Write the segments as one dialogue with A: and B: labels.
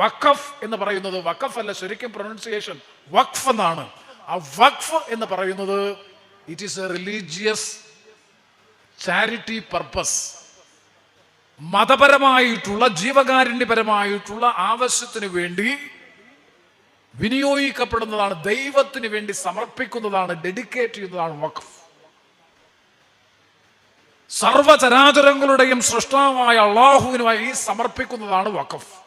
A: വഖഫ് എന്ന് പറയുന്നത് വഖഫ് അല്ല ശരിക്കും പ്രൊനൗൺസിയേഷൻ വഖഫ് എന്നാണ്. ആ വഖഫ് എന്ന് പറയുന്നത് it is a religious charity purpose മതപരമായിട്ടുള്ള ജീവകാരുണ്യപരമായിട്ടുള്ള ആവശ്യത്തിന് വേണ്ടി വിനിയോഗിക്കപ്പെടുന്നതാണ് ദൈവത്തിന് വേണ്ടി സമർപ്പിക്കുന്നതാണ് ഡെഡിക്കേറ്റ് ചെയ്യുന്നതാണ് വഖഫ്. സർവചരാചരങ്ങളുടെയും സൃഷ്ടാവായ അള്ളാഹുവിനുമായി സമർപ്പിക്കുന്നതാണ് വഖഫ്.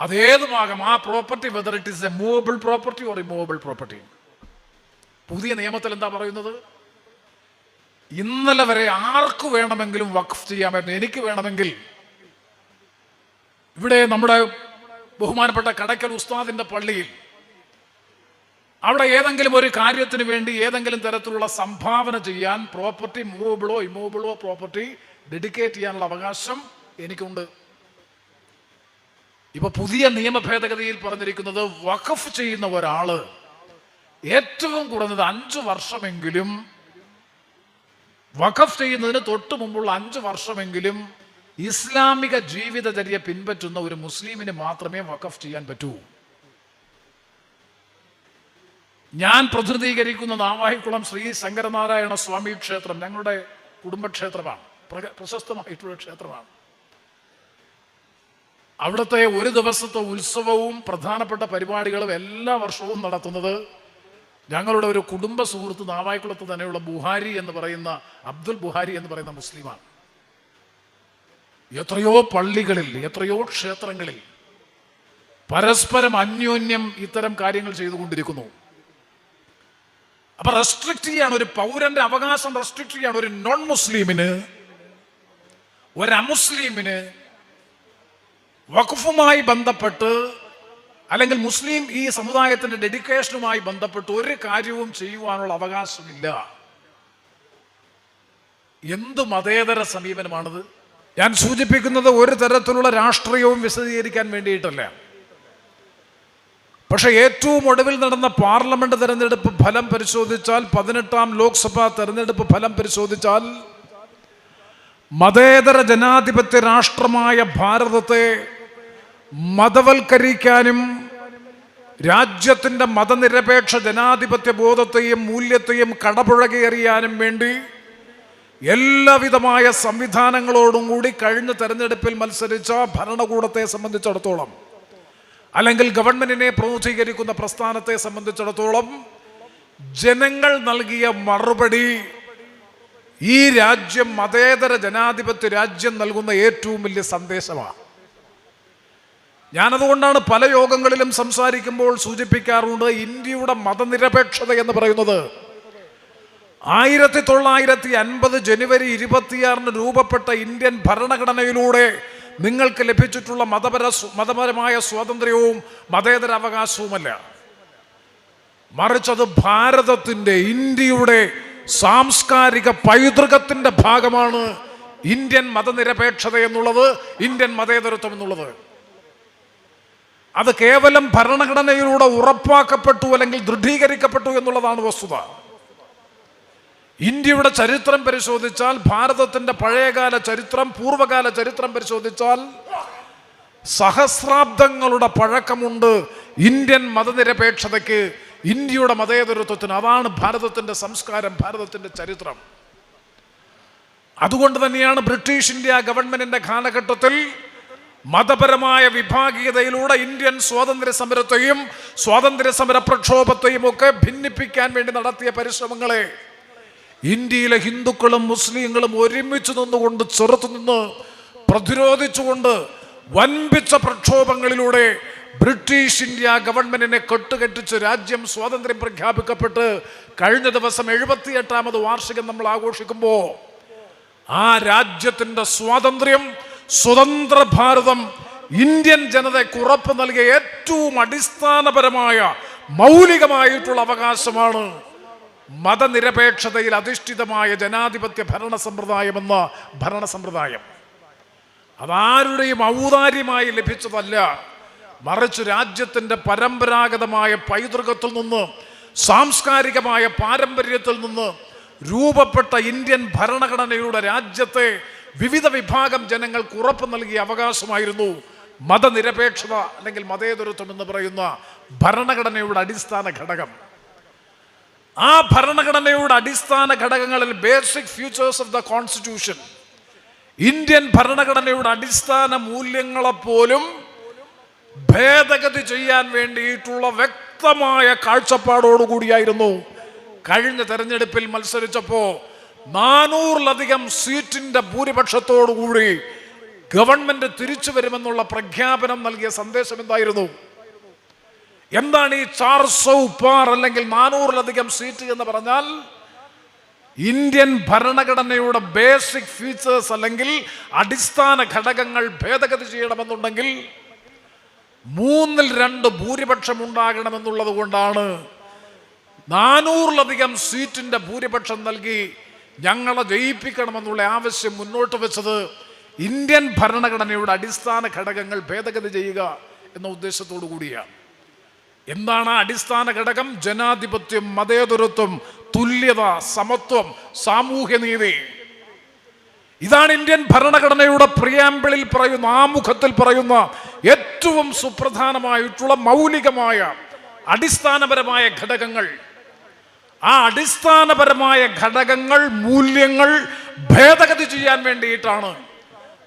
A: അതേതുമാകാം ആ property whether it is a movable property or immovable property പുതിയ നിയമത്തിൽ എന്താ പറയുന്നത്? ഇന്നലെ വരെ ആർക്ക് വേണമെങ്കിലും വഖഫ് ചെയ്യാമായിരുന്നു എനിക്ക് വേണമെങ്കിൽ. ഇവിടെ നമ്മുടെ ബഹുമാനപ്പെട്ട കടക്കൽ ഉസ്താദിന്റെ പള്ളിയിൽ അവിടെ ഏതെങ്കിലും ഒരു കാര്യത്തിന് വേണ്ടി ഏതെങ്കിലും തരത്തിലുള്ള സംഭാവന ചെയ്യാൻ പ്രോപ്പർട്ടി മൂവബിളോ ഇമൂവബിളോ പ്രോപ്പർട്ടി ഡെഡിക്കേറ്റ് ചെയ്യാനുള്ള അവകാശം എനിക്കുണ്ട്. ഇപ്പൊ പുതിയ നിയമ ഭേദഗതിയിൽ പറഞ്ഞിരിക്കുന്നത് വഖഫ് ചെയ്യുന്ന ഒരാൾ ഏറ്റവും കുറഞ്ഞത് അഞ്ചു വർഷമെങ്കിലും വഖഫ് ചെയ്യുന്നതിന് തൊട്ട് മുമ്പുള്ള അഞ്ചു വർഷമെങ്കിലും ഇസ്ലാമിക ജീവിതചര്യ പിൻപറ്റുന്ന ഒരു മുസ്ലിമിന് മാത്രമേ വഖഫ് ചെയ്യാൻ പറ്റൂ. ഞാൻ പ്രതിനിധീകരിക്കുന്ന നാവാഹിക്കുളം ശ്രീ ശങ്കരനാരായണ സ്വാമി ക്ഷേത്രം ഞങ്ങളുടെ കുടുംബക്ഷേത്രമാണ് പ്രശസ്തമായിട്ടുള്ള ക്ഷേത്രമാണ്. അവിടുത്തെ ഒരു ദിവസത്തെ ഉത്സവവും പ്രധാനപ്പെട്ട പരിപാടികളും എല്ലാ വർഷവും നടത്തുന്നത് ഞങ്ങളുടെ ഒരു കുടുംബ സുഹൃത്ത് നാവായിക്കുളത്ത് തന്നെയുള്ള ബുഹാരി എന്ന് പറയുന്ന അബ്ദുൽ ബുഹാരി എന്ന് പറയുന്ന മുസ്ലിമാണ്. എത്രയോ പള്ളികളിൽ എത്രയോ ക്ഷേത്രങ്ങളിൽ പരസ്പരം അന്യോന്യം ഇത്തരം കാര്യങ്ങൾ ചെയ്തുകൊണ്ടിരിക്കുന്നു. അപ്പൊ റെസ്ട്രിക്ട് ചെയ്യാണ് ഒരു പൗരന്റെ അവകാശം റെസ്ട്രിക്ട് ചെയ്യാണ് ഒരു നോൺ മുസ്ലിമിന് ഒരു അമുസ്ലിമിന് വഖഫുമായി ബന്ധപ്പെട്ട് അല്ലെങ്കിൽ മുസ്ലിം ഈ സമുദായത്തിന്റെ ഡെഡിക്കേഷനുമായി ബന്ധപ്പെട്ട് ഒരു കാര്യവും ചെയ്യുവാനുള്ള അവകാശമില്ല. എന്ത് മതേതര സമീപനമാണിത്? ഞാൻ സൂചിപ്പിക്കുന്നത് ഒരു തരത്തിലുള്ള രാഷ്ട്രീയവും വിശദീകരിക്കാൻ വേണ്ടിയിട്ടല്ല. പക്ഷെ ഏറ്റവും ഒടുവിൽ നടന്ന പാർലമെന്റ് തെരഞ്ഞെടുപ്പ് ഫലം പരിശോധിച്ചാൽ പതിനെട്ടാം ലോക്സഭാ തെരഞ്ഞെടുപ്പ് ഫലം പരിശോധിച്ചാൽ മതേതര ജനാധിപത്യ രാഷ്ട്രമായ ഭാരതത്തെ മതവൽക്കരിക്കാനും രാജ്യത്തിന്റെ മതനിരപേക്ഷ ജനാധിപത്യ ബോധത്തെയും മൂല്യത്തെയും കടപുഴകിയെറിയാനും വേണ്ടി എല്ലാവിധമായ സംവിധാനങ്ങളോടും കൂടി കഴിഞ്ഞ തെരഞ്ഞെടുപ്പിൽ മത്സരിച്ച ഭരണകൂടത്തെ സംബന്ധിച്ചിടത്തോളം അല്ലെങ്കിൽ ഗവൺമെന്റിനെ പ്രതിനിധീകരിക്കുന്ന പ്രസ്ഥാനത്തെ സംബന്ധിച്ചിടത്തോളം ജനങ്ങൾ നൽകിയ മറുപടി ഈ രാജ്യം മതേതര ജനാധിപത്യ രാജ്യം നൽകുന്ന ഏറ്റവും വലിയ സന്ദേശമാണ്. ഞാനതുകൊണ്ടാണ് പല യോഗങ്ങളിലും സംസാരിക്കുമ്പോൾ സൂചിപ്പിക്കാറുണ്ട് ഇന്ത്യയുടെ മതനിരപേക്ഷത എന്ന് പറയുന്നത്. ആയിരത്തി തൊള്ളായിരത്തി അൻപത് ജനുവരി ഇരുപത്തിയാറിന് രൂപപ്പെട്ട ഇന്ത്യൻ ഭരണഘടനയിലൂടെ നിങ്ങൾക്ക് ലഭിച്ചിട്ടുള്ള മതപര മതപരമായ സ്വാതന്ത്ര്യവും മതേതര അവകാശവുമല്ല മറിച്ചത് ഭാരതത്തിന്റെ ഇന്ത്യയുടെ സാംസ്കാരിക പൈതൃകത്തിന്റെ ഭാഗമാണ് ഇന്ത്യൻ മതനിരപേക്ഷത എന്നുള്ളത് ഇന്ത്യൻ മതേതരത്വം എന്നുള്ളത്. അത് കേവലം ഭരണഘടനയിലൂടെ ഉറപ്പാക്കപ്പെട്ടു അല്ലെങ്കിൽ ദൃഢീകരിക്കപ്പെട്ടു എന്നുള്ളതാണ് വസ്തുത. ഇന്ത്യയുടെ ചരിത്രം പരിശോധിച്ചാൽ ഭാരതത്തിന്റെ പഴയകാല ചരിത്രം പൂർവകാല ചരിത്രം പരിശോധിച്ചാൽ സഹസ്രാബ്ദങ്ങളുടെ പഴക്കമുണ്ട് ഇന്ത്യൻ മതനിരപേക്ഷതയ്ക്ക് ഇന്ത്യയുടെ മതേതരത്വത്തിന്. അതാണ് ഭാരതത്തിന്റെ സംസ്കാരം ഭാരതത്തിന്റെ ചരിത്രം. അതുകൊണ്ട് തന്നെയാണ് ബ്രിട്ടീഷ് ഇന്ത്യ ഗവൺമെന്റിന്റെ കാലഘട്ടത്തിൽ മതപരമായ വിഭാഗീയതയിലൂടെ ഇന്ത്യൻ സ്വാതന്ത്ര്യ സമരത്തെയും സ്വാതന്ത്ര്യ സമര പ്രക്ഷോഭത്തെയും ഒക്കെ ഭിന്നിപ്പിക്കാൻ വേണ്ടി നടത്തിയ പരിശ്രമങ്ങളെ ഇന്ത്യയിലെ ഹിന്ദുക്കളും മുസ്ലിങ്ങളും ഒരുമിച്ച് നിന്നുകൊണ്ട് ചെറുത്തു നിന്ന് പ്രതിരോധിച്ചുകൊണ്ട് വൻപിച്ച പ്രക്ഷോഭങ്ങളിലൂടെ ബ്രിട്ടീഷ് ഇന്ത്യ ഗവൺമെന്റിനെ കെട്ടുകെട്ടിച്ച് രാജ്യം സ്വാതന്ത്ര്യം പ്രഖ്യാപിക്കപ്പെട്ട് കഴിഞ്ഞ ദിവസം എഴുപത്തിയെട്ടാമത് വാർഷികം നമ്മൾ ആഘോഷിക്കുമ്പോൾ ആ രാജ്യത്തിന്റെ സ്വാതന്ത്ര്യം സ്വതന്ത്ര ഭാരതം ഇന്ത്യൻ ജനതയ്ക്ക് ഉറപ്പ് നൽകിയ ഏറ്റവും അടിസ്ഥാനപരമായ മൗലികമായിട്ടുള്ള അവകാശമാണ് മതനിരപേക്ഷതയിൽ അധിഷ്ഠിതമായ ജനാധിപത്യ ഭരണ സമ്പ്രദായമെന്ന ഭരണ സമ്പ്രദായം. അതാരുടെയും ഔദാര്യമായി ലഭിച്ചതല്ല മറിച്ച് രാജ്യത്തിന്റെ പരമ്പരാഗതമായ പൈതൃകത്തിൽ നിന്ന് സാംസ്കാരികമായ പാരമ്പര്യത്തിൽ നിന്ന് രൂപപ്പെട്ട ഇന്ത്യൻ ഭരണഘടനയുടെ രാജ്യത്തെ വിവിധ വിഭാഗം ജനങ്ങൾക്ക് ഉറപ്പ് നൽകിയ അവകാശമായിരുന്നു മതനിരപേക്ഷത അല്ലെങ്കിൽ മതേതരത്വം എന്ന് പറയുന്ന ഭരണഘടനയുടെ അടിസ്ഥാന ഘടകം. ആ ഭരണഘടനയുടെ അടിസ്ഥാന ഘടകങ്ങളിൽ basic futures of the constitution Indian ഭരണഘടനയുടെ അടിസ്ഥാന മൂല്യങ്ങളെപ്പോലും ഭേദഗതി ചെയ്യാൻ വേണ്ടിയിട്ടുള്ള വ്യക്തമായ കാഴ്ചപ്പാടോടുകൂടിയായിരുന്നു കഴിഞ്ഞ തെരഞ്ഞെടുപ്പിൽ മത്സരിച്ചപ്പോ നാനൂറിലധികം സീറ്റിന്റെ ഭൂരിപക്ഷത്തോടുകൂടി ഗവൺമെന്റ് തിരിച്ചു വരുമെന്നുള്ള പ്രഖ്യാപനം നൽകിയ സന്ദേശം എന്തായിരുന്നു? എന്താണ് ഈ ചാർ പാർ അല്ലെങ്കിൽ നാനൂറിലധികം സീറ്റ് എന്ന് പറഞ്ഞാൽ ഇന്ത്യൻ ഭരണഘടനയുടെ ബേസിക് ഫീച്ചേഴ്സ് അല്ലെങ്കിൽ അടിസ്ഥാന ഘടകങ്ങൾ ഭേദഗതി ചെയ്യണമെന്നുണ്ടെങ്കിൽ മൂന്നിൽ രണ്ട് ഭൂരിപക്ഷം ഉണ്ടാകണമെന്നുള്ളത് കൊണ്ടാണ് നാനൂറിലധികം സീറ്റിന്റെ ഭൂരിപക്ഷം നൽകി ഞങ്ങളെ ജയിപ്പിക്കണമെന്നുള്ള ആവശ്യം മുന്നോട്ട് വെച്ചത് ഇന്ത്യൻ ഭരണഘടനയുടെ അടിസ്ഥാന ഘടകങ്ങൾ ഭേദഗതി ചെയ്യുക എന്ന ഉദ്ദേശത്തോടു കൂടിയാണ്. എന്താണ് അടിസ്ഥാന ഘടകം? ജനാധിപത്യം മതേതരത്വം തുല്യത സമത്വം സാമൂഹ്യനീതി ഇതാണ് ഇന്ത്യൻ ഭരണഘടനയുടെ പ്രിയാമ്പിളിൽ പറയുന്ന ആമുഖത്തിൽ പറയുന്ന ഏറ്റവും സുപ്രധാനമായിട്ടുള്ള മൗലികമായ അടിസ്ഥാനപരമായ ഘടകങ്ങൾ. ആ അടിസ്ഥാനപരമായ ഘടകങ്ങൾ മൂല്യങ്ങൾ ഭേദഗതി ചെയ്യാൻ വേണ്ടിയിട്ടാണ്.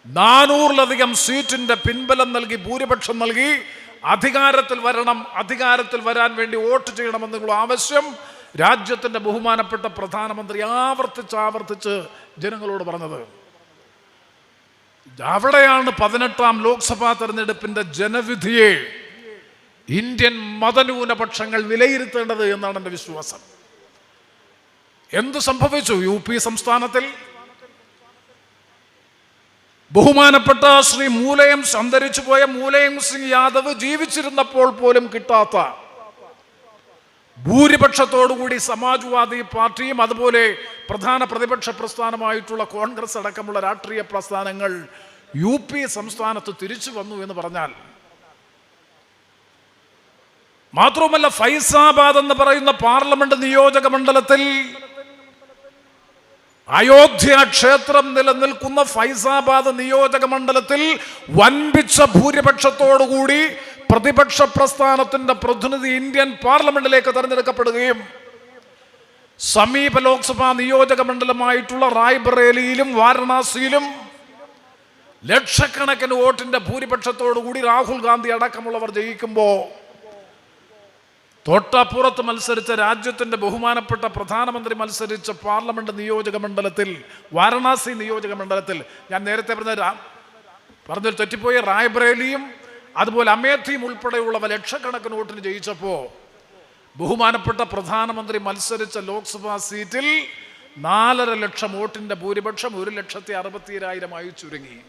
A: നാനൂറിലധികം സീറ്റിന്റെ പിൻബലം നൽകി ഭൂരിപക്ഷം നൽകി അധികാരത്തിൽ വരണം അധികാരത്തിൽ വരാൻ വേണ്ടി വോട്ട് ചെയ്യണമെന്നുള്ള ആവശ്യം രാജ്യത്തിന്റെ ബഹുമാനപ്പെട്ട പ്രധാനമന്ത്രി ആവർത്തിച്ച് ആവർത്തിച്ച് ജനങ്ങളോട് പറഞ്ഞത്. അവിടെയാണ് പതിനെട്ടാം ലോക്സഭാ തെരഞ്ഞെടുപ്പിന്റെ ജനവിധിയെ ഇന്ത്യൻ മതന്യൂനപക്ഷങ്ങൾ വിലയിരുത്തേണ്ടത് എന്നാണ് എന്റെ വിശ്വാസം. എന്ത് സംഭവിച്ചു യു പി സംസ്ഥാനത്തിൽ? ബഹുമാനപ്പെട്ട ശ്രീ മൂലയം അന്തരിച്ചു പോയ മൂലയം സിംഗ് യാദവ് ജീവിച്ചിരുന്നപ്പോൾ പോലും കിട്ടാത്ത ഭൂരിപക്ഷത്തോടുകൂടി സമാജ്വാദി പാർട്ടിയും അതുപോലെ പ്രധാന പ്രതിപക്ഷ പ്രസ്ഥാനമായിട്ടുള്ള കോൺഗ്രസ് അടക്കമുള്ള രാഷ്ട്രീയ പ്രസ്ഥാനങ്ങൾ യു പി സംസ്ഥാനത്ത് തിരിച്ചു വന്നു എന്ന് പറഞ്ഞാൽ മാത്രവുമല്ല ഫൈസാബാദ് എന്ന് പറയുന്ന പാർലമെന്റ് നിയോജക മണ്ഡലത്തിൽ അയോധ്യ ക്ഷേത്രം നിലനിൽക്കുന്ന ഫൈസാബാദ് നിയോജക മണ്ഡലത്തിൽ വൻപിച്ച ഭൂരിപക്ഷത്തോടുകൂടി പ്രതിപക്ഷ പ്രസ്ഥാനത്തിന്റെ പ്രതിനിധി ഇന്ത്യൻ പാർലമെന്റിലേക്ക് തെരഞ്ഞെടുക്കപ്പെടുകയും സമീപ ലോക്സഭാ നിയോജക മണ്ഡലമായിട്ടുള്ള റായ്ബറേലിയിലും വാരണാസിയിലും ലക്ഷക്കണക്കിന് വോട്ടിന്റെ ഭൂരിപക്ഷത്തോടുകൂടി രാഹുൽ ഗാന്ധി അടക്കമുള്ളവർ ജയിക്കുമ്പോൾ തൊട്ടപ്പുറത്ത് മത്സരിച്ച രാജ്യത്തിന്റെ ബഹുമാനപ്പെട്ട പ്രധാനമന്ത്രി മത്സരിച്ച പാർലമെന്റ് നിയോജക മണ്ഡലത്തിൽ വാരണാസി നിയോജക മണ്ഡലത്തിൽ. ഞാൻ നേരത്തെ പറഞ്ഞ രാ- പറഞ്ഞതിൽ തെറ്റിപ്പോയ റായ്ബറേലിയും അതുപോലെ അമേധിയും ഉൾപ്പെടെയുള്ളവ ലക്ഷക്കണക്കിന് വോട്ടിന് ജയിച്ചപ്പോൾ ബഹുമാനപ്പെട്ട പ്രധാനമന്ത്രി മത്സരിച്ച ലോക്സഭാ സീറ്റിൽ നാലര ലക്ഷം വോട്ടിന്റെ ഭൂരിപക്ഷം ഒരു ലക്ഷത്തി അറുപത്തിയേഴായിരമായി ചുരുങ്ങി.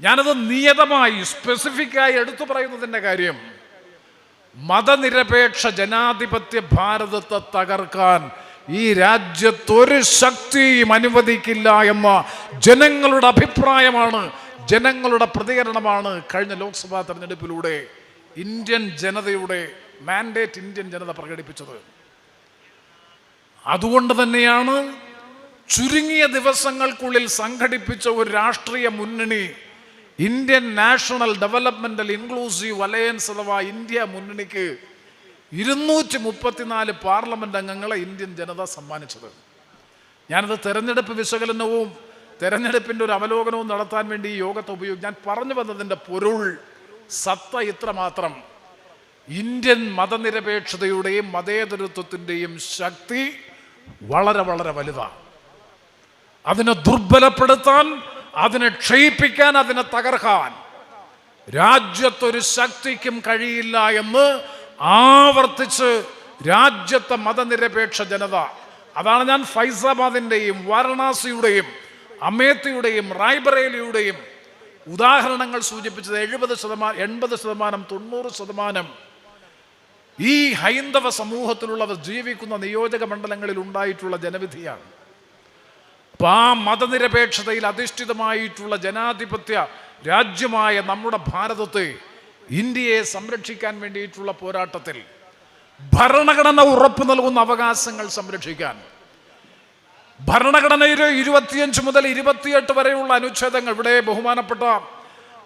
A: ഞാനത് നിയതമായി സ്പെസിഫിക്കായി എടുത്തു പറയുന്നതിന്റെ കാര്യം മതനിരപേക്ഷ ജനാധിപത്യ ഭാരതത്തെ തകർക്കാൻ ഈ രാജ്യത്തൊരു ശക്തിയും അനുവദിക്കില്ല എന്ന ജനങ്ങളുടെ അഭിപ്രായമാണ് ജനങ്ങളുടെ പ്രതികരണമാണ് കഴിഞ്ഞ ലോക്സഭാ തെരഞ്ഞെടുപ്പിലൂടെ ഇന്ത്യൻ ജനതയുടെ മാൻഡേറ്റ് ഇന്ത്യൻ ജനത പ്രകടിപ്പിച്ചത്. അതുകൊണ്ട് തന്നെയാണ് ചുരുങ്ങിയ ദിവസങ്ങൾക്കുള്ളിൽ സംഘടിപ്പിച്ച ഒരു രാഷ്ട്രീയ മുന്നണി Indian national developmental inclusive alliance അഥവാ ഇന്ത്യ മുന്നണിക്ക് ഇരുന്നൂറ്റി മുപ്പത്തിനാല് പാർലമെന്റ് അംഗങ്ങളെ ഇന്ത്യൻ ജനത സമ്മാനിച്ചത്. ഞാനത് തെരഞ്ഞെടുപ്പ് വിശകലനവും തെരഞ്ഞെടുപ്പിന്റെ ഒരു അവലോകനവും നടത്താൻ വേണ്ടി ഈ യോഗത്തെ ഉപയോഗിക്കും ഞാൻ പറഞ്ഞു വന്നതിന്റെ പൊരുൾ സത്ത ഇത്ര മാത്രം ഇന്ത്യൻ മതനിരപേക്ഷതയുടെയും മതേതരത്വത്തിന്റെയും ശക്തി വളരെ വളരെ വലുതാണ്. അതിനെ ദുർബലപ്പെടുത്താൻ അതിനെ ക്ഷയിപ്പിക്കാൻ അതിനെ തകർക്കാൻ. രാജ്യത്തൊരു ശക്തിക്കും കഴിയില്ല എന്ന് ആവർത്തിച്ച് രാജ്യത്തെ മതനിരപേക്ഷ ജനത അതാണ് ഞാൻ ഫൈസാബാദിന്റെയും വാരണാസിയുടെയും അമേത്തിയുടെയും റായ്ബറേലിയുടെയും ഉദാഹരണങ്ങൾ സൂചിപ്പിച്ചത് എഴുപത് ശതമാനം എൺപത് ശതമാനം തൊണ്ണൂറ് ശതമാനം ഈ ഹൈന്ദവ സമൂഹത്തിലുള്ളവർ ജീവിക്കുന്ന നിയോജക മണ്ഡലങ്ങളിൽ ഉണ്ടായിട്ടുള്ള ജനവിധിയാണ്. അപ്പൊ ആ മതനിരപേക്ഷതയിൽ അധിഷ്ഠിതമായിട്ടുള്ള ജനാധിപത്യ രാജ്യമായ നമ്മുടെ ഭാരതത്തെ ഇന്ത്യയെ സംരക്ഷിക്കാൻ വേണ്ടിയിട്ടുള്ള പോരാട്ടത്തിൽ ഭരണഘടന ഉറപ്പു നൽകുന്ന അവകാശങ്ങൾ സംരക്ഷിക്കാൻ. ഭരണഘടനയിലെ ഇരുപത്തിയഞ്ച് മുതൽ ഇരുപത്തിയെട്ട് വരെയുള്ള അനുച്ഛേദങ്ങൾ ഇവിടെ ബഹുമാനപ്പെട്ട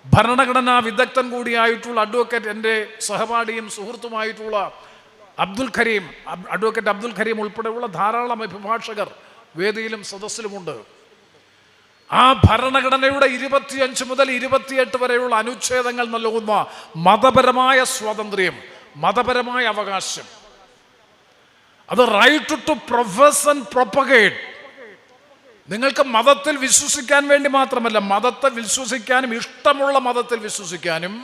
A: ഭരണഘടനാ വിദഗ്ധൻ കൂടിയായിട്ടുള്ള അഡ്വക്കേറ്റ് എന്റെ സഹപാഠിയും സുഹൃത്തുമായിട്ടുള്ള അബ്ദുൽ കരീം അഡ്വക്കേറ്റ് അബ്ദുൽ കരീം ഉൾപ്പെടെയുള്ള ധാരാളം അഭിഭാഷകർ വേദിയിലും സദസ്സിലുമുണ്ട്. ആ ഭരണഘടനയുടെ ഇരുപത്തിയഞ്ച് മുതൽ ഇരുപത്തിയെട്ട് വരെയുള്ള അനുച്ഛേദങ്ങൾ നൽകുന്ന മതപരമായ സ്വാതന്ത്ര്യം മതപരമായ അവകാശം. അത് right to profess and propagate നിങ്ങൾക്ക് മതത്തിൽ വിശ്വസിക്കാൻ വേണ്ടി മാത്രമല്ല മതത്തെ വിശ്വസിക്കാനും ഇഷ്ടമുള്ള മതത്തിൽ വിശ്വസിക്കാനും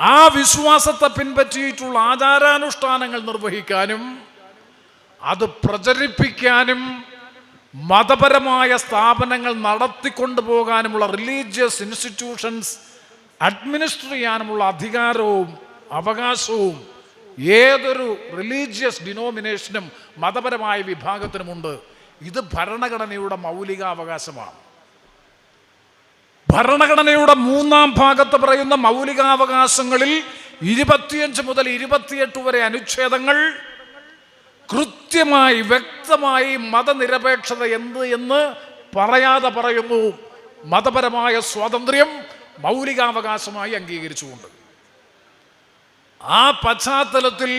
A: ആ വിശ്വാസത്തെ പിൻപറ്റിയിട്ടുള്ള ആചാരാനുഷ്ഠാനങ്ങൾ നിർവഹിക്കാനും അത് പ്രചരിപ്പിക്കാനും മതപരമായ സ്ഥാപനങ്ങൾ നടത്തിക്കൊണ്ടു പോകാനുമുള്ള റിലീജിയസ് ഇൻസ്റ്റിറ്റ്യൂഷൻസ് അഡ്മിനിസ്റ്റർ ചെയ്യാനുമുള്ള അധികാരവും അവകാശവും ഏതൊരു റിലീജിയസ് ഡിനോമിനേഷനും മതപരമായ വിഭാഗത്തിനുമുണ്ട്. ഇത് ഭരണഘടനയുടെ മൗലികാവകാശമാണ്. ഭരണഘടനയുടെ മൂന്നാം ഭാഗത്ത് പറയുന്ന മൗലികാവകാശങ്ങളിൽ ഇരുപത്തിയഞ്ച് മുതൽ ഇരുപത്തിയെട്ട് വരെ അനുച്ഛേദങ്ങൾ കൃത്യമായി വ്യക്തമായി മതനിരപേക്ഷത എന്ത് എന്ന് പറയാതെ പറയുന്നു. മതപരമായ സ്വാതന്ത്ര്യം മൗലികാവകാശമായി അംഗീകരിച്ചുകൊണ്ട്. ആ പശ്ചാത്തലത്തിൽ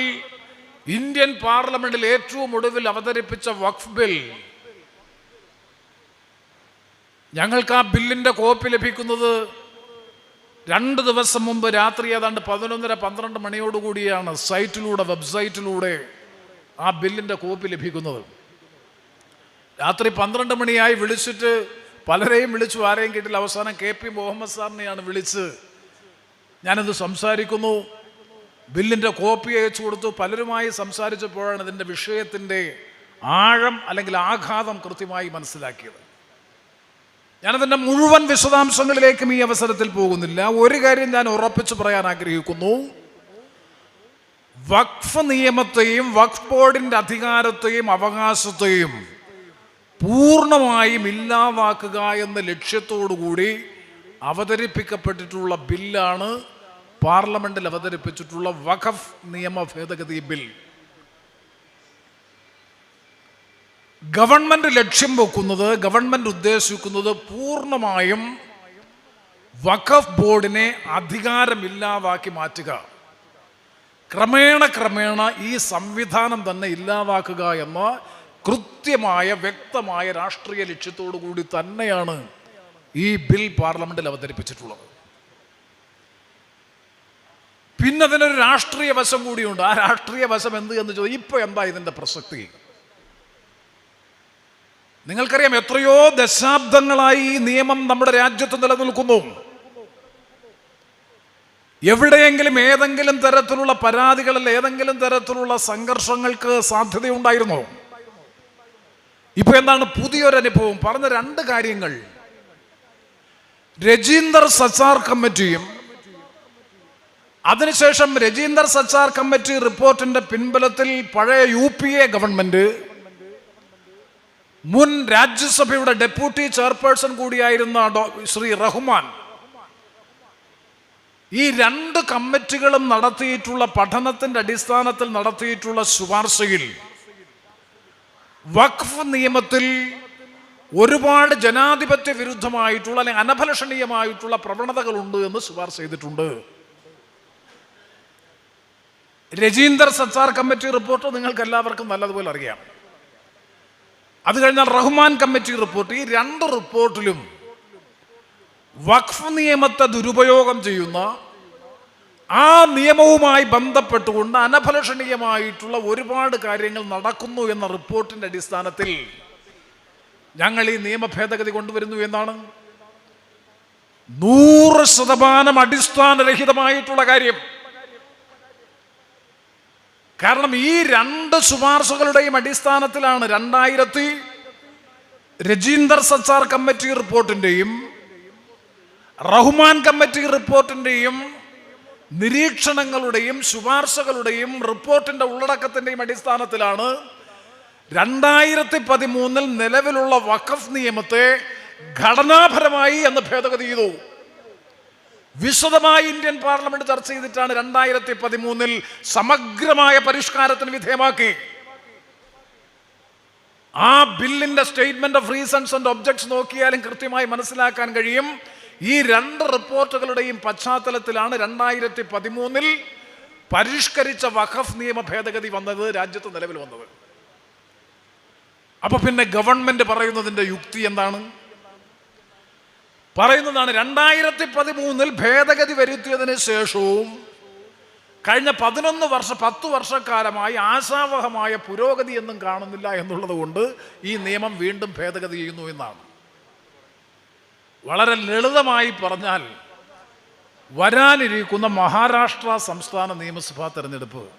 A: ഇന്ത്യൻ പാർലമെന്റിൽ ഏറ്റവും ഒടുവിൽ അവതരിപ്പിച്ച വഖഫ് ബിൽ ഞങ്ങൾക്ക് ആ ബില്ലിന്റെ കോപ്പി ലഭിക്കുന്നത് രണ്ട് ദിവസം മുമ്പ് രാത്രി ഏതാണ്ട് പതിനൊന്നര പന്ത്രണ്ട് മണിയോടുകൂടിയാണ്. സൈറ്റിലൂടെ വെബ്സൈറ്റിലൂടെ ആ ബില്ലിന്റെ കോപ്പി ലഭിക്കുന്നത്. രാത്രി പന്ത്രണ്ട് മണിയായി വിളിച്ചിട്ട് പലരെയും വിളിച്ചു ആരെയും കിട്ടില്ല. അവസാനം കെ പി മുഹമ്മദ് സാറിനെയാണ് വിളിച്ച് ഞാനത് സംസാരിക്കുന്നു. ബില്ലിന്റെ കോപ്പി അയച്ചു കൊടുത്തു. പലരുമായി സംസാരിച്ചപ്പോഴാണ് ഇതിന്റെ വിഷയത്തിന്റെ ആഴം അല്ലെങ്കിൽ ആഘാതം കൃത്യമായി മനസ്സിലാക്കിയത്. ഞാനതിന്റെ മുഴുവൻ വിശദാംശങ്ങളിലേക്കും ഈ അവസരത്തിൽ പോകുന്നില്ല. ഒരു കാര്യം ഞാൻ ഉറപ്പിച്ചു പറയാൻ ആഗ്രഹിക്കുന്നു. വഖഫ് നിയമത്തെയും വഖഫ് ബോർഡിന്റെ അധികാരത്തെയും അവകാശത്തെയും പൂർണമായും ഇല്ലാതാക്കുക എന്ന ലക്ഷ്യത്തോടുകൂടി അവതരിപ്പിക്കപ്പെട്ടിട്ടുള്ള ബില്ലാണ് പാർലമെന്റിൽ അവതരിപ്പിച്ചിട്ടുള്ള വഖഫ് നിയമ ഭേദഗതി ബിൽ. ഗവൺമെന്റ് ലക്ഷ്യം വെക്കുന്നത് ഗവൺമെന്റ് ഉദ്ദേശിക്കുന്നത് പൂർണമായും വഖഫ് ബോർഡിനെ അധികാരമില്ലാതാക്കി മാറ്റുക. ക്രമേണ ക്രമേണ ഈ സംവിധാനം തന്നെ ഇല്ലാതാക്കുക എന്ന കൃത്യമായ വ്യക്തമായ രാഷ്ട്രീയ ലക്ഷ്യത്തോടു കൂടി തന്നെയാണ് ഈ ബിൽ പാർലമെന്റിൽ അവതരിപ്പിച്ചിട്ടുള്ളത്. പിന്നെ അതിനൊരു രാഷ്ട്രീയ വശം കൂടിയുണ്ട്. ആ രാഷ്ട്രീയ വശം എന്ത് എന്ന് ചോദിച്ചാൽ ഇപ്പൊ എന്താ ഇതിന്റെ പ്രസക്തി? നിങ്ങൾക്കറിയാം എത്രയോ ദശാബ്ദങ്ങളായി ഈ നിയമം നമ്മുടെ രാജ്യത്ത് നിലനിൽക്കുന്നു. എവിടെയെങ്കിലും ഏതെങ്കിലും തരത്തിലുള്ള പരാതികളിൽ ഏതെങ്കിലും തരത്തിലുള്ള സംഘർഷങ്ങൾക്ക് സാധ്യതയുണ്ടായിരുന്നോ? ഇപ്പൊ എന്താണ് പുതിയൊരനുഭവം പറഞ്ഞ രണ്ട് കാര്യങ്ങൾ. രജീന്ദർ സച്ചാർ കമ്മിറ്റിയും അതിനുശേഷം രജീന്ദർ സച്ചാർ കമ്മിറ്റി റിപ്പോർട്ടിന്റെ പിൻബലത്തിൽ പഴയ യു പി എ ഗവൺമെന്റ് മുൻ രാജ്യസഭയുടെ ഡെപ്യൂട്ടി ചെയർപേഴ്സൺ കൂടിയായിരുന്ന ശ്രീ റഹ്മാൻ ഈ രണ്ട് കമ്മിറ്റികളും നടത്തിയിട്ടുള്ള പഠനത്തിന്റെ അടിസ്ഥാനത്തിൽ നടത്തിയിട്ടുള്ള ശുപാർശയിൽ വഖഫ് നിയമത്തിൽ ഒരുപാട് ജനാധിപത്യ വിരുദ്ധമായിട്ടുള്ള അല്ലെങ്കിൽ പ്രവണതകൾ പ്രവണതകളുണ്ട് എന്ന് ശുപാർശ ചെയ്തിട്ടുണ്ട്. രജീന്ദർ സച്ചാർ കമ്മിറ്റി റിപ്പോർട്ട് നിങ്ങൾക്ക് എല്ലാവർക്കും നല്ലതുപോലെ അറിയാം. അത് കഴിഞ്ഞാൽ റഹ്മാൻ കമ്മിറ്റി റിപ്പോർട്ട്. ഈ രണ്ട് റിപ്പോർട്ടിലും വഖഫ് നിയമത്തെ ദുരുപയോഗം ചെയ്യുന്ന ആ നിയമവുമായി ബന്ധപ്പെട്ടുകൊണ്ട് അനഫലഷണീയമായിട്ടുള്ള ഒരുപാട് കാര്യങ്ങൾ നടക്കുന്നു എന്ന റിപ്പോർട്ടിന്റെ അടിസ്ഥാനത്തിൽ ഞങ്ങൾ ഈ നിയമ ഭേദഗതി കൊണ്ടുവരുന്നു എന്നാണ്. നൂറ് ശതമാനം അടിസ്ഥാനരഹിതമായിട്ടുള്ള കാര്യം. കാരണം ഈ രണ്ട് ശുപാർശകളുടെയും അടിസ്ഥാനത്തിലാണ് രണ്ടായിരത്തി രജീന്ദർ സച്ചാർ കമ്മിറ്റി റിപ്പോർട്ടിന്റെയും റഹ്മാൻ കമ്മിറ്റി റിപ്പോർട്ടിന്റെയും നിരീക്ഷണങ്ങളുടെയും ശുപാർശകളുടെയും റിപ്പോർട്ടിന്റെ ഉള്ളടക്കത്തിന്റെയും അടിസ്ഥാനത്തിലാണ് രണ്ടായിരത്തി പതിമൂന്നിൽ നിലവിലുള്ള വഖഫ് നിയമത്തെ ഘടനാപരമായി എന്ന് ഭേദഗതി ചെയ്തു. വിശദമായി ഇന്ത്യൻ പാർലമെന്റ് ചർച്ച ചെയ്തിട്ടാണ് രണ്ടായിരത്തി പതിമൂന്നിൽ സമഗ്രമായ പരിഷ്കാരത്തിന് വിധേയമാക്കി. ആ ബില്ലിന്റെ statement of reasons and objects നോക്കിയാലും കൃത്യമായി മനസ്സിലാക്കാൻ കഴിയും. ഈ രണ്ട് റിപ്പോർട്ടുകളുടെയും പശ്ചാത്തലത്തിലാണ് രണ്ടായിരത്തി പതിമൂന്നിൽ പരിഷ്കരിച്ച വഖഫ് നിയമ ഭേദഗതി വന്നത് രാജ്യത്ത് നിലവിൽ വന്നത്. അപ്പൊ പിന്നെ ഗവൺമെന്റ് പറയുന്നതിന്റെ യുക്തി എന്താണ്? പറയുന്നതാണ് രണ്ടായിരത്തി പതിമൂന്നിൽ ഭേദഗതി വരുത്തിയതിന് ശേഷവും കഴിഞ്ഞ പതിനൊന്ന് വർഷ പത്ത് വർഷക്കാലമായി ആശാവഹമായ പുരോഗതി എന്നും കാണുന്നില്ല എന്നുള്ളത് കൊണ്ട് ഈ നിയമം വീണ്ടും ഭേദഗതി ചെയ്യുന്നു എന്നാണ്. വളരെ ലളിതമായി പറഞ്ഞാൽ വരാനിരിക്കുന്ന മഹാരാഷ്ട്ര സംസ്ഥാന നിയമസഭാ തെരഞ്ഞെടുപ്പ്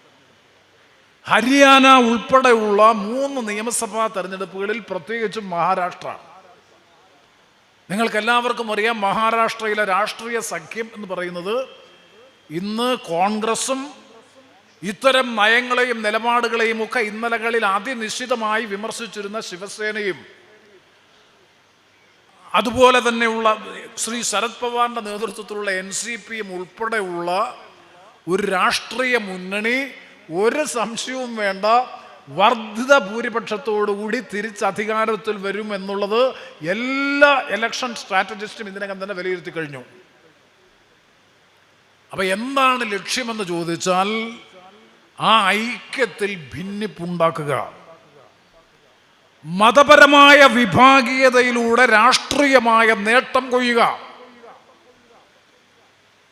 A: ഹരിയാന ഉൾപ്പെടെയുള്ള മൂന്ന് നിയമസഭാ തെരഞ്ഞെടുപ്പുകളിൽ പ്രത്യേകിച്ചും മഹാരാഷ്ട്ര. നിങ്ങൾക്കെല്ലാവർക്കും അറിയാം മഹാരാഷ്ട്രയിലെ രാഷ്ട്രീയ സഖ്യം എന്ന് പറയുന്നത് ഇന്ന് കോൺഗ്രസും ഇത്തരം നയങ്ങളെയും നിലപാടുകളെയും ഒക്കെ ഇന്നലകളിൽ അതിനിശ്ചിതമായി വിമർശിച്ചിരുന്ന ശിവസേനയും അതുപോലെ തന്നെയുള്ള ശ്രീ ശരത് പവാറിന്റെ നേതൃത്വത്തിലുള്ള എൻ സി പി എം ഉൾപ്പെടെയുള്ള ഒരു രാഷ്ട്രീയ മുന്നണി ഒരു സംശയവും വേണ്ട വർദ്ധിത ഭൂരിപക്ഷത്തോടുകൂടി തിരിച്ച് അധികാരത്തിൽ വരും എന്നുള്ളത് എല്ലാ ഇലക്ഷൻ സ്ട്രാറ്റജിസ്റ്റും ഇതിനകം തന്നെ വിലയിരുത്തി കഴിഞ്ഞു. അപ്പൊ എന്താണ് ലക്ഷ്യമെന്ന് ചോദിച്ചാൽ ആ ഐക്യത്തിൽ ഭിന്നിപ്പുണ്ടാക്കുക. മതപരമായ വിഭാഗീയതയിലൂടെ രാഷ്ട്രീയമായ നേട്ടം കൊയ്യുക.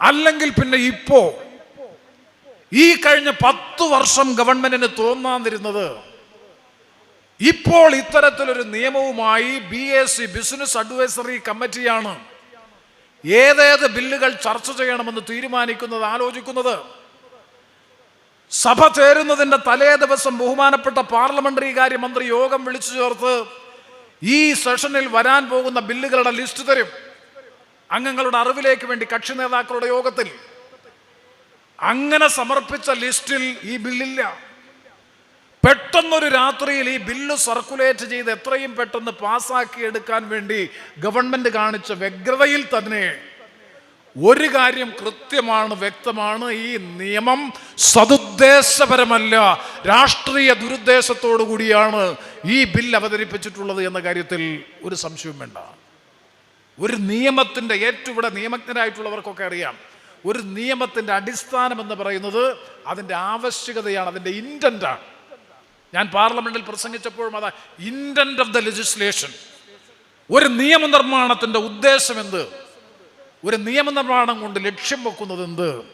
A: അല്ലെങ്കിൽ പിന്നെ ഇപ്പോ ഈ കഴിഞ്ഞ പത്ത് വർഷം ഗവൺമെന്റിന് തോന്നാതിരുന്നത് ഇപ്പോൾ ഇത്തരത്തിലൊരു നിയമവുമായി B S C business advisory കമ്മിറ്റിയാണ് ഏതേത് ബില്ലുകൾ ചർച്ച ചെയ്യണമെന്ന് തീരുമാനിക്കുന്നത് ആലോചിക്കുന്നത്. സഭ ചേരുന്നതിന്റെ തലേ ദിവസം ബഹുമാനപ്പെട്ട പാർലമെന്ററി കാര്യമന്ത്രി യോഗം വിളിച്ചു ചേർത്ത് ഈ സെഷനിൽ വരാൻ പോകുന്ന ബില്ലുകളുടെ ലിസ്റ്റ് തരും. അംഗങ്ങളുടെ അറിവിലേക്ക് വേണ്ടി കക്ഷി നേതാക്കളുടെ യോഗത്തിൽ. അങ്ങനെ സമർപ്പിച്ച ലിസ്റ്റിൽ ഈ ബില്ലില്ല. പെട്ടെന്നൊരു രാത്രിയിൽ ഈ ബില്ല് സർക്കുലേറ്റ് ചെയ്ത് എത്രയും പെട്ടെന്ന് പാസ്സാക്കി എടുക്കാൻ വേണ്ടി ഗവൺമെന്റ് കാണിച്ച വ്യഗ്രതയിൽ തന്നെ ഒരു കാര്യം കൃത്യമാണ് വ്യക്തമാണ്. ഈ നിയമം സതുദ്ദേശപരമല്ല. രാഷ്ട്രീയ ദുരുദ്ദേശത്തോടു കൂടിയാണ് ഈ ബിൽ അവതരിപ്പിച്ചിട്ടുള്ളത് എന്ന കാര്യത്തിൽ ഒരു സംശയവും വേണ്ട. ഒരു നിയമത്തിന്റെ ഏറ്റവും ഇവിടെ നിയമജ്ഞരായിട്ടുള്ളവർക്കൊക്കെ അറിയാം. ഒരു നിയമത്തിന്റെ അടിസ്ഥാനം എന്ന് പറയുന്നത് അതിന്റെ ആവശ്യകതയാണ് അതിന്റെ ഇന്റന്റാണ് ഞാൻ പാർലമെന്റിൽ പ്രസംഗിച്ചപ്പോഴും അതാ ഇന്റന്റ് ഓഫ് ദ ലെജിസ്ലേഷൻ ഒരു നിയമനിർമ്മാണത്തിന്റെ ഉദ്ദേശം എന്ത്? ഒരു നിയമനിർമ്മാണം കൊണ്ട് ലക്ഷ്യം വെക്കുന്നത് എന്ത്?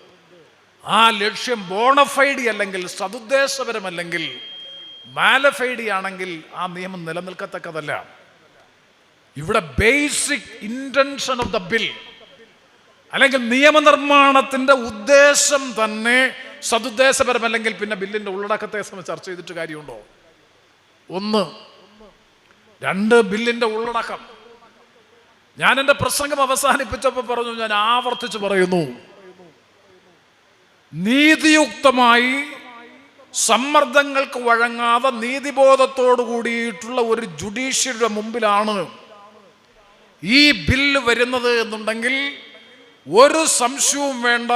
A: ആ ലക്ഷ്യം ബോണഫൈഡി അല്ലെങ്കിൽ സതുദ്ദേശപരമല്ലെങ്കിൽ മാലഫൈഡി ആണെങ്കിൽ ആ നിയമം നിലനിൽക്കത്തക്കതല്ല. ഇവിടെ basic intention of the bill അല്ലെങ്കിൽ നിയമനിർമ്മാണത്തിന്റെ ഉദ്ദേശം തന്നെ സതുദ്ദേശപരമല്ലെങ്കിൽ പിന്നെ ബില്ലിന്റെ ഉള്ളടക്കത്തെ സംബന്ധിച്ച് ചർച്ച ചെയ്തിട്ട് കാര്യമുണ്ടോ? ഒന്ന്. രണ്ട് ബില്ലിന്റെ ഉള്ളടക്കം. ഞാൻ എന്റെ പ്രസംഗം അവസാനിപ്പിച്ചപ്പോൾ പറഞ്ഞു ഞാൻ ആവർത്തിച്ച് പറയുന്നു. നീതിയുക്തമായി സമ്മർദ്ദങ്ങൾക്ക് വഴങ്ങാതെ നീതിബോധത്തോടു കൂടിയിട്ടുള്ള ഒരു ജുഡീഷ്യറിയുടെ മുമ്പിലാണ് ഈ ബില്ല് വരുന്നത് എന്നുണ്ടെങ്കിൽ ഒരു സംശയവും വേണ്ട.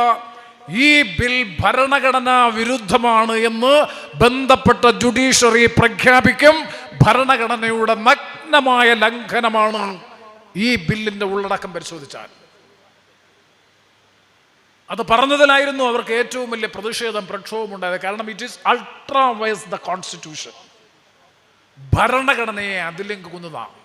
A: ഈ ബിൽ ഭരണഘടനാ വിരുദ്ധമാണ് എന്ന് ബന്ധപ്പെട്ട ജുഡീഷ്യറി പ്രഖ്യാപിക്കും. ഭരണഘടനയുടെ നഗ്നമായ ലംഘനമാണ്. ഈ ബില്ലിന്റെ ഉള്ളടക്കം പരിശോധിച്ചാൽ. അത് പറഞ്ഞതിലായിരുന്നു അവർക്ക് ഏറ്റവും വലിയ പ്രതിഷേധം പ്രക്ഷോഭം ഉണ്ടായത് കാരണം it is ultra vires the constitution ഭരണഘടനയെ അതിലംഘിക്കുന്നതാണ്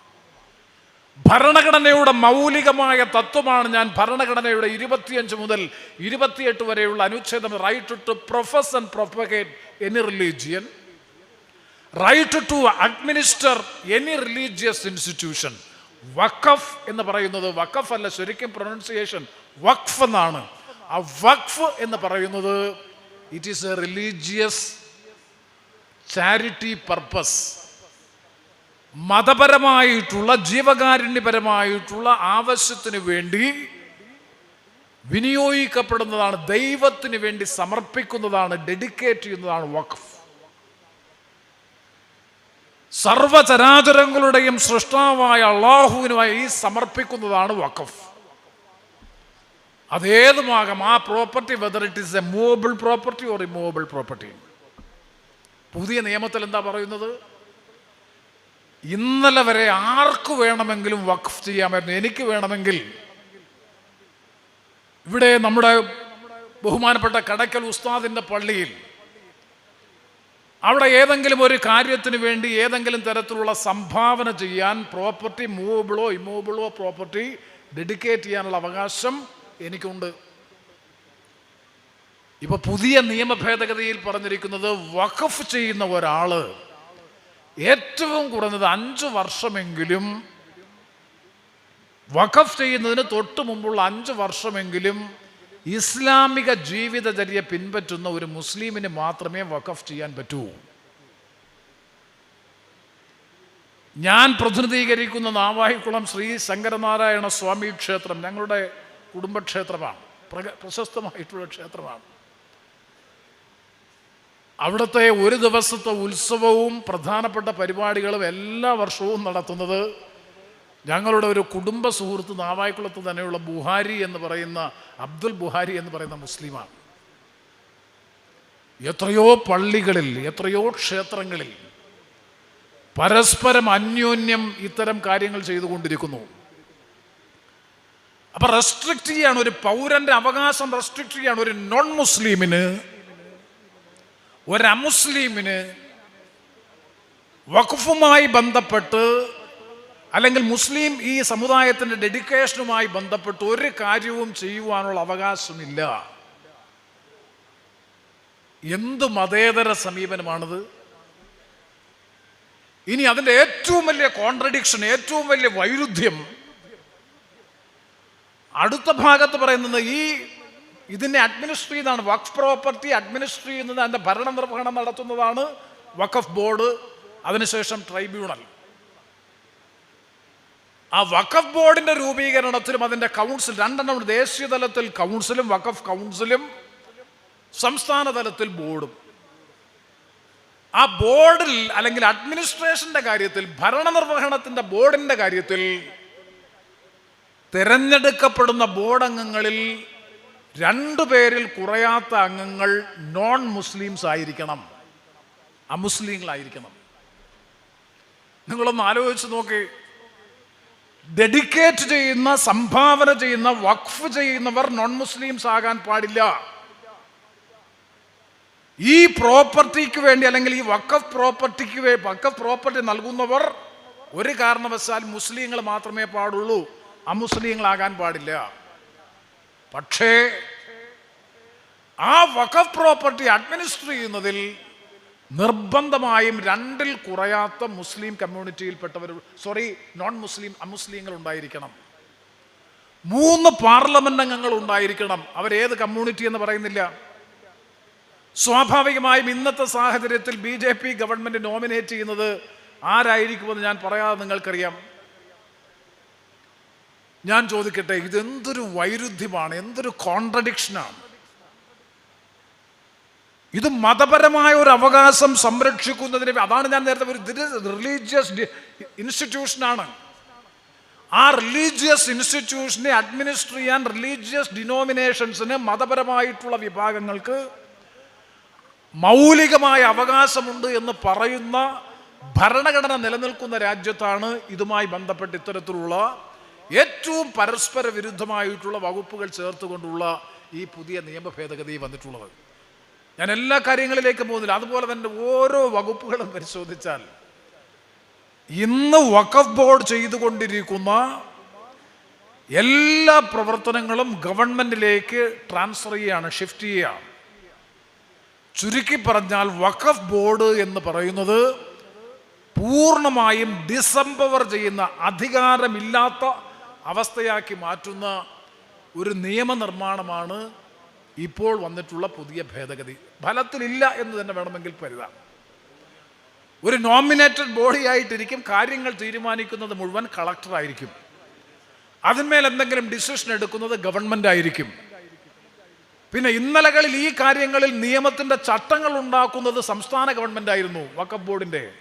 A: ഭരണഘടനയുടെ മൗലികമായ തത്വമാണ് ഞാൻ ഭരണഘടനയുടെ ഇരുപത്തിയഞ്ച് മുതൽ ഇരുപത്തിയെട്ട് വരെയുള്ള അനുച്ഛേദം. Right to profess and propagate any religion right to administer any religious institution വഖഫ് എന്ന് പറയുന്നത് വഖഫ് അല്ല ശരിക്കും പ്രൊനൗൺസിയേഷൻ വഖഫ് എന്നാണ്. ആ വഖഫ് എന്ന് പറയുന്നത് it is a religious charity purpose മതപരമായിട്ടുള്ള ജീവകാരുണ്യപരമായിട്ടുള്ള ആവശ്യത്തിന് വേണ്ടി വിനിയോഗിക്കപ്പെടുന്നതാണ് ദൈവത്തിന് വേണ്ടി സമർപ്പിക്കുന്നതാണ് ഡെഡിക്കേറ്റ് ചെയ്യുന്നതാണ് വഖഫ്. സർവചരാചരങ്ങളുടെയും സൃഷ്ടാവായ അള്ളാഹുവിനുമായി സമർപ്പിക്കുന്നതാണ് വഖഫ്. അതേതുമാകാം ആ property whether it is a movable property or immovable property പുതിയ നിയമത്തിൽ എന്താ പറയുന്നത്? ഇന്നലെ വരെ ആർക്ക് വേണമെങ്കിലും വഖഫ് ചെയ്യാമായിരുന്നു? എനിക്ക് വേണമെങ്കിൽ. ഇവിടെ നമ്മുടെ ബഹുമാനപ്പെട്ട കടക്കൽ ഉസ്താദിന്റെ പള്ളിയിൽ അവിടെ ഏതെങ്കിലും ഒരു കാര്യത്തിന് വേണ്ടി ഏതെങ്കിലും തരത്തിലുള്ള സംഭാവന ചെയ്യാൻ പ്രോപ്പർട്ടി മൂവബിളോ ഇമ്മൂവബിളോ പ്രോപ്പർട്ടി ഡെഡിക്കേറ്റ് ചെയ്യാനുള്ള അവകാശം എനിക്കുണ്ട്. ഇപ്പൊ പുതിയ നിയമ ഭേദഗതിയിൽ പറഞ്ഞിരിക്കുന്നത് വഖഫ് ചെയ്യുന്ന ഒരാൾ ഏറ്റവും കുറഞ്ഞത് അഞ്ച് വർഷമെങ്കിലും വഖഫ് ചെയ്യുന്നതിന് തൊട്ട് മുമ്പുള്ള അഞ്ച് വർഷമെങ്കിലും ഇസ്ലാമിക ജീവിതചര്യ പിൻപറ്റുന്ന ഒരു മുസ്ലിമിന് മാത്രമേ വഖഫ് ചെയ്യാൻ പറ്റൂ. ഞാൻ പ്രതിനിധീകരിക്കുന്ന നാവായിക്കുളം ശ്രീ ശങ്കരനാരായണ സ്വാമി ക്ഷേത്രം ഞങ്ങളുടെ കുടുംബക്ഷേത്രമാണ്. പ്രശസ്തമായിട്ടുള്ള ക്ഷേത്രമാണ്. അവിടുത്തെ ഒരു ദിവസത്തെ ഉത്സവവും പ്രധാനപ്പെട്ട പരിപാടികളും എല്ലാ വർഷവും നടത്തുന്നത് ഞങ്ങളുടെ ഒരു കുടുംബ സുഹൃത്ത് നാവായിക്കുളത്ത് തന്നെയുള്ള ബുഹാരി എന്ന് പറയുന്ന അബ്ദുൽ ബുഹാരി എന്ന് പറയുന്ന മുസ്ലിമാണ്. എത്രയോ പള്ളികളിൽ എത്രയോ ക്ഷേത്രങ്ങളിൽ പരസ്പരം അന്യോന്യം ഇത്തരം കാര്യങ്ങൾ ചെയ്തുകൊണ്ടിരിക്കുന്നു. അപ്പൊ റെസ്ട്രിക്റ്റ് ചെയ്യാണ് ഒരു പൗരന്റെ അവകാശം റെസ്ട്രിക്റ്റ് ചെയ്യാണ് ഒരു നോൺ മുസ്ലിമിന് ഒരു അമുസ്ലിമിന് വഖഫുമായി ബന്ധപ്പെട്ട് അല്ലെങ്കിൽ മുസ്ലിം ഈ സമുദായത്തിന്റെ ഡെഡിക്കേഷനുമായി ബന്ധപ്പെട്ട് ഒരു കാര്യവും ചെയ്യുവാനുള്ള അവകാശമില്ല. എന്ത് മതേതര സമീപനമാണത്? ഇനി അതിന്റെ ഏറ്റവും വലിയ കോൺട്രഡിക്ഷൻ ഏറ്റവും വലിയ വൈരുദ്ധ്യം. അടുത്ത ഭാഗത്ത് പറയുന്നത് ഈ ഇതിനെ അഡ്മിനിസ്റ്റർ ചെയ്യുന്നതാണ് വഖഫ് പ്രോപ്പർട്ടി അഡ്മിനിസ്റ്റർ ചെയ്യുന്നത് അതിന്റെ ഭരണ നിർവഹണം നടത്തുന്നതാണ് വഖഫ് ബോർഡ് അതിനുശേഷം ട്രൈബ്യൂണൽ ആ വഖഫ് ബോർഡിന്റെ രൂപീകരണത്തിലും അതിന്റെ കൗൺസിൽ രണ്ടെണ്ണം ദേശീയ തലത്തിൽ കൗൺസിലും വഖഫ് കൗൺസിലും സംസ്ഥാന തലത്തിൽ ബോർഡും. ആ ബോർഡിൽ അല്ലെങ്കിൽ അഡ്മിനിസ്ട്രേഷന്റെ കാര്യത്തിൽ ഭരണനിർവഹണത്തിന്റെ ബോർഡിന്റെ കാര്യത്തിൽ തിരഞ്ഞെടുക്കപ്പെടുന്ന ബോർഡ് അംഗങ്ങളിൽ രണ്ടു പേരിൽ കുറയാത്ത അംഗങ്ങൾ നോൺ മുസ്ലിംസ് ആയിരിക്കണം. അമുസ്ലിങ്ങളായിരിക്കണം. നിങ്ങളൊന്ന് ആലോചിച്ച് നോക്കി. ഡെഡിക്കേറ്റ് ചെയ്യുന്ന സംഭാവന ചെയ്യുന്ന വഖഫ് ചെയ്യുന്നവർ നോൺ മുസ്ലിംസ് ആകാൻ പാടില്ല. ഈ പ്രോപ്പർട്ടിക്ക് വേണ്ടി അല്ലെങ്കിൽ ഈ വക്കഫ് പ്രോപ്പർട്ടിക്ക് വക്കഫ് പ്രോപ്പർട്ടി നൽകുന്നവർ ഒരു കാരണവശാൽ മുസ്ലിങ്ങൾ മാത്രമേ പാടുള്ളൂ. അമുസ്ലിങ്ങളാകാൻ പാടില്ല. പക്ഷേ ആ വഖഫ് പ്രോപ്പർട്ടി അഡ്മിനിസ്റ്റർ ചെയ്യുന്നതിൽ നിർബന്ധമായും രണ്ടിൽ കുറയാത്ത മുസ്ലിം കമ്മ്യൂണിറ്റിയിൽപ്പെട്ടവർ സോറി നോൺ മുസ്ലിം അമുസ്ലിങ്ങൾ ഉണ്ടായിരിക്കണം. മൂന്ന് പാർലമെന്റ് അംഗങ്ങൾ ഉണ്ടായിരിക്കണം. അവരേത് കമ്മ്യൂണിറ്റി എന്ന് പറയുന്നില്ല. സ്വാഭാവികമായും ഇന്നത്തെ സാഹചര്യത്തിൽ B J P government nominate ചെയ്യുന്നത് ആരായിരിക്കുമെന്ന് ഞാൻ പറയാതെ നിങ്ങൾക്കറിയാം. ഞാൻ ചോദിക്കട്ടെ ഇതെന്തൊരു വൈരുദ്ധ്യമാണ് എന്തൊരു കോൺട്രഡിക്ഷനാണ് ഇത് മതപരമായ ഒരു അവകാശം സംരക്ഷിക്കുന്നതിന് അതാണ് ഞാൻ നേരത്തെ ഒരു റിലീജിയസ് ഇൻസ്റ്റിറ്റ്യൂഷനാണ് ആ റിലീജിയസ് ഇൻസ്റ്റിറ്റ്യൂഷനെ അഡ്മിനിസ്റ്റർ ചെയ്യാൻ റിലീജിയസ് ഡിനോമിനേഷൻസിന് മതപരമായിട്ടുള്ള വിഭാഗങ്ങൾക്ക് മൗലികമായ അവകാശമുണ്ട് എന്ന് പറയുന്ന ഭരണഘടന നിലനിൽക്കുന്ന രാജ്യത്താണ് ഇതുമായി ബന്ധപ്പെട്ട് ഇത്തരത്തിലുള്ള ഏറ്റവും പരസ്പര വിരുദ്ധമായിട്ടുള്ള വകുപ്പുകൾ ചേർത്തുകൊണ്ടുള്ള ഈ പുതിയ നിയമ ഭേദഗതി വന്നിട്ടുള്ളത്. ഞാൻ എല്ലാ കാര്യങ്ങളിലേക്ക് പോകുന്നില്ല. അതുപോലെ തന്നെ ഓരോ വകുപ്പുകളും പരിശോധിച്ചാൽ ഇന്ന് വഖഫ് ബോർഡ് ചെയ്തുകൊണ്ടിരിക്കുന്ന എല്ലാ പ്രവർത്തനങ്ങളും ഗവൺമെന്റിലേക്ക് ട്രാൻസ്ഫർ ചെയ്യുകയാണ് ഷിഫ്റ്റ് ചെയ്യുകയാണ് ചുരുക്കി പറഞ്ഞാൽ വഖഫ് ബോർഡ് എന്ന് പറയുന്നത് പൂർണമായും ഡിസംപവർ ചെയ്യുന്ന അധികാരമില്ലാത്ത അവസ്ഥയാക്കി മാറ്റുന്ന ഒരു നിയമനിർമ്മാണമാണ് ഇപ്പോൾ വന്നിട്ടുള്ള പുതിയ ഭേദഗതി. ഫലത്തിലില്ല എന്ന് തന്നെ വേണമെങ്കിൽ കരുതാം. ഒരു നോമിനേറ്റഡ് ബോഡി ആയിട്ടിരിക്കും. കാര്യങ്ങൾ തീരുമാനിക്കുന്നത് മുഴുവൻ കളക്ടറായിരിക്കും അതിന്മേൽ എന്തെങ്കിലും ഡിസിഷൻ എടുക്കുന്നത് ഗവൺമെന്റ് ആയിരിക്കും. പിന്നെ ഇന്നലകളിൽ ഈ കാര്യങ്ങളിൽ നിയമത്തിന്റെ ചട്ടങ്ങൾ ഉണ്ടാക്കുന്നത് സംസ്ഥാന ഗവൺമെന്റ് ആയിരുന്നു. വക്കഫ് ബോർഡിന്റെ.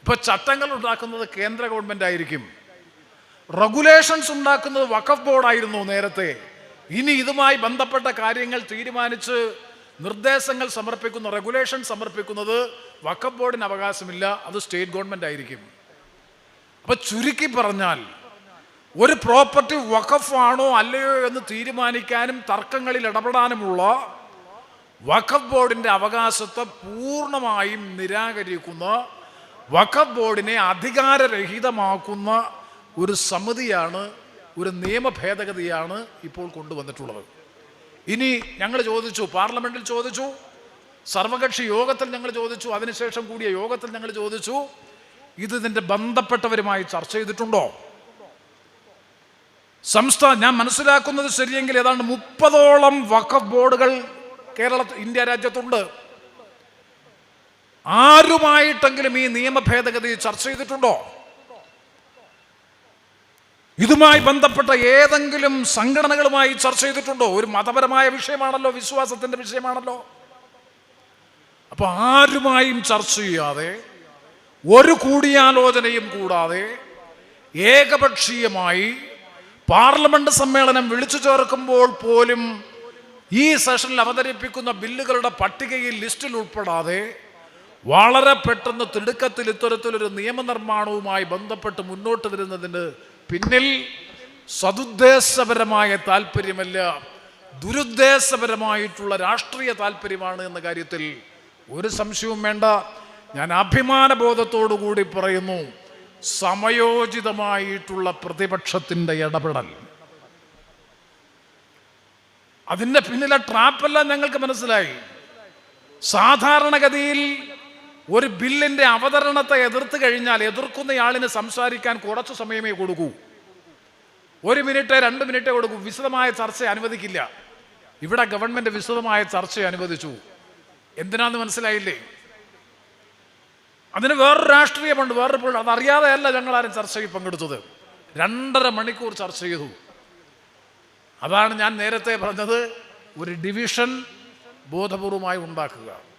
A: ഇപ്പൊ ചട്ടങ്ങൾ ഉണ്ടാക്കുന്നത് കേന്ദ്ര ഗവൺമെന്റ് ആയിരിക്കും. റെഗുലേഷൻസ് ഉണ്ടാക്കുന്നത് വഖഫ് ബോർഡായിരുന്നു നേരത്തെ. ഇനി ഇതുമായി ബന്ധപ്പെട്ട കാര്യങ്ങൾ തീരുമാനിച്ച് നിർദ്ദേശങ്ങൾ സമർപ്പിക്കുന്ന റെഗുലേഷൻ സമർപ്പിക്കുന്നത് വഖഫ് ബോർഡിന് അവകാശമില്ല അത് സ്റ്റേറ്റ് ഗവൺമെന്റ് ആയിരിക്കും. അപ്പൊ ചുരുക്കി പറഞ്ഞാൽ ഒരു പ്രോപ്പർട്ടി വഖഫാണോ അല്ലയോ എന്ന് തീരുമാനിക്കാനും തർക്കങ്ങളിൽ ഇടപെടാനുമുള്ള വഖഫ് ബോർഡിന്റെ അവകാശത്തെ പൂർണമായും നിരാകരിക്കുന്ന വഖഫ് ബോർഡിനെ അധികാരരഹിതമാക്കുന്ന ഒരു സമിതിയാണ് ഒരു നിയമ ഭേദഗതിയാണ് ഇപ്പോൾ കൊണ്ടുവന്നിട്ടുള്ളത്. ഇനി ഞങ്ങൾ ചോദിച്ചു പാർലമെന്റിൽ ചോദിച്ചു സർവകക്ഷി യോഗത്തിൽ ഞങ്ങൾ ചോദിച്ചു അതിനുശേഷം കൂടിയ യോഗത്തിൽ ഞങ്ങൾ ചോദിച്ചു ഇത് ഇതിന്റെ ബന്ധപ്പെട്ടവരുമായി ചർച്ച ചെയ്തിട്ടുണ്ടോ? സംസ്ഥാന ഞാൻ മനസ്സിലാക്കുന്നത് ശരിയെങ്കിൽ ഏതാണ്ട് മുപ്പതോളം വഖഫ് ബോർഡുകൾ കേരള ഇന്ത്യ രാജ്യത്തുണ്ട്. ആരുമായിട്ടെങ്കിലും ഈ നിയമ ഭേദഗതി ചർച്ച ചെയ്തിട്ടുണ്ടോ? ഇതുമായി ബന്ധപ്പെട്ട ഏതെങ്കിലും സംഘടനകളുമായി ചർച്ച ചെയ്തിട്ടുണ്ടോ? ഒരു മതപരമായ വിഷയമാണല്ലോ വിശ്വാസത്തിന്റെ വിഷയമാണല്ലോ. അപ്പോൾ ആരുമായും ചർച്ച ചെയ്യാതെ ഒരു കൂടിയാലോചനയും കൂടാതെ ഏകപക്ഷീയമായി പാർലമെന്റ് സമ്മേളനം വിളിച്ചു ചേർക്കുമ്പോൾ പോലും ഈ സെഷനിൽ അവതരിപ്പിക്കുന്ന ബില്ലുകളുടെ പട്ടികയിൽ ലിസ്റ്റിൽ ഉൾപ്പെടാതെ വളരെ പെട്ടെന്ന് തിടുക്കത്തിൽ ഇത്തരത്തിലൊരു നിയമനിർമ്മാണവുമായി ബന്ധപ്പെട്ട് മുന്നോട്ട് വരുന്നതിന് പിന്നിൽ സതുദ്ദേശപരമായ താല്പര്യമല്ല ദുരുദ്ദേശപരമായിട്ടുള്ള രാഷ്ട്രീയ താല്പര്യമാണ് എന്ന കാര്യത്തിൽ ഒരു സംശയവും വേണ്ട. ഞാൻ അഭിമാനബോധത്തോടു കൂടി പറയുന്നു സമയോചിതമായിട്ടുള്ള പ്രതിപക്ഷത്തിന്റെ ഇടപെടൽ. അതിന്റെ പിന്നിലെ ട്രാപ്പെല്ലാം ഞങ്ങൾക്ക് മനസ്സിലായി. സാധാരണഗതിയിൽ ഒരു ബില്ലിന്റെ അവതരണത്തെ എതിർത്ത് കഴിഞ്ഞാൽ എതിർക്കുന്നയാളിന് സംസാരിക്കാൻ കുറച്ച് സമയമേ കൊടുക്കൂ. ഒരു മിനിറ്റ് രണ്ട് മിനിറ്റ് കൊടുക്കൂ. വിശദമായ ചർച്ച അനുവദിക്കില്ല. ഇവിടെ ഗവൺമെന്റ് വിശദമായ ചർച്ച അനുവദിച്ചു. എന്തിനാന്ന് മനസ്സിലായില്ലേ? അതിന് വേറൊരു രാഷ്ട്രീയമുണ്ട്. വേറൊരു അതറിയാതെയല്ല ഞങ്ങൾ ആരും ചർച്ചയിൽ പങ്കെടുത്തത്. രണ്ടര മണിക്കൂർ ചർച്ച ചെയ്തു. അതാണ് ഞാൻ നേരത്തെ പറഞ്ഞത്. ഒരു ഡിവിഷൻ ബോധപൂർവമായി ഉണ്ടാക്കുക.